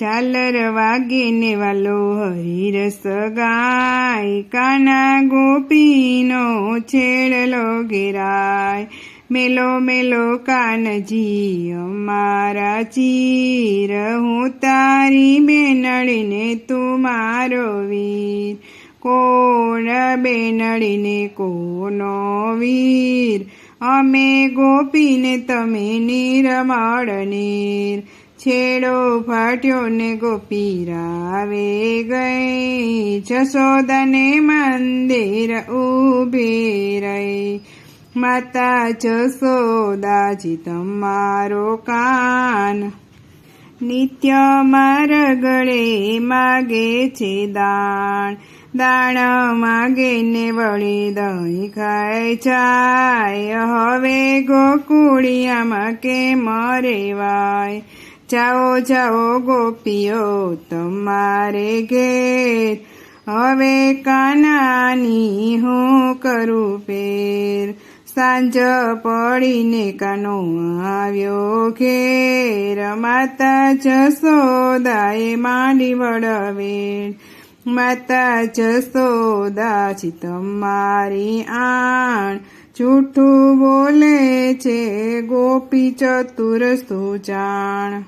ઝાલર વાગે ને વાલો હરિરસ ગાય. કાના ગોપીનો છેડલો ઘેરાય મેલો મેલો કાનજી અમારા ચીર. હું તારી બેનડીને તું મારો વીર. કોણ બેનડીને કોનો વીર? અમે ગોપીને તમે નિરમળ નીર. છેડો ફાટ્યો ને ગોપી રાવે ગઈ. જશોદાને મંદિર ઊભી રહી. માતા જશોદાજી તમારો કાન. નિત્ય માર ગળે માગે છે દાણ દાણ માગે ને વળી દહીં ખાય જાય. હવે ગોકુળિયામાં કે મરેવાય જાઓ જાઓ ગોપીઓ, તમારે ઘેર. હવે કાનાની હું કરું પેર સાંજ પડીને કાનો આવ્યો ઘેર. માતા જસોદાએ માંડી વડવેણ માતા જસોદાજી તમારી આણ. જૂઠું બોલે છે ગોપી ચતુર સુજાણ.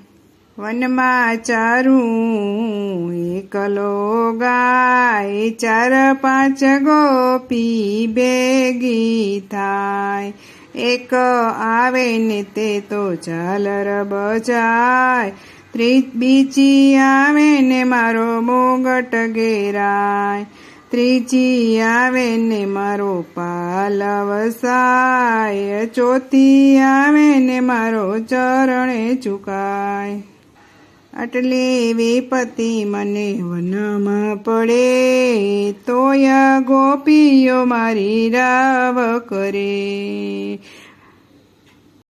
વનમાં ચારું એકલો ગાય, ચાર પાંચ ગોપી ભેગી થાય. એક આવે ને તે તો ઝાલર બજાય. ત્રી બીજી આવે ને મારો મોગટ ઘેરાય ત્રીજી આવે ને મારો પાલવસાય ચોથી આવે ને મારો ચરણે ચુકાય. આટલી વિપતિ મને વનમાં પડે તોય ગોપીઓ મારી રાવ કરે.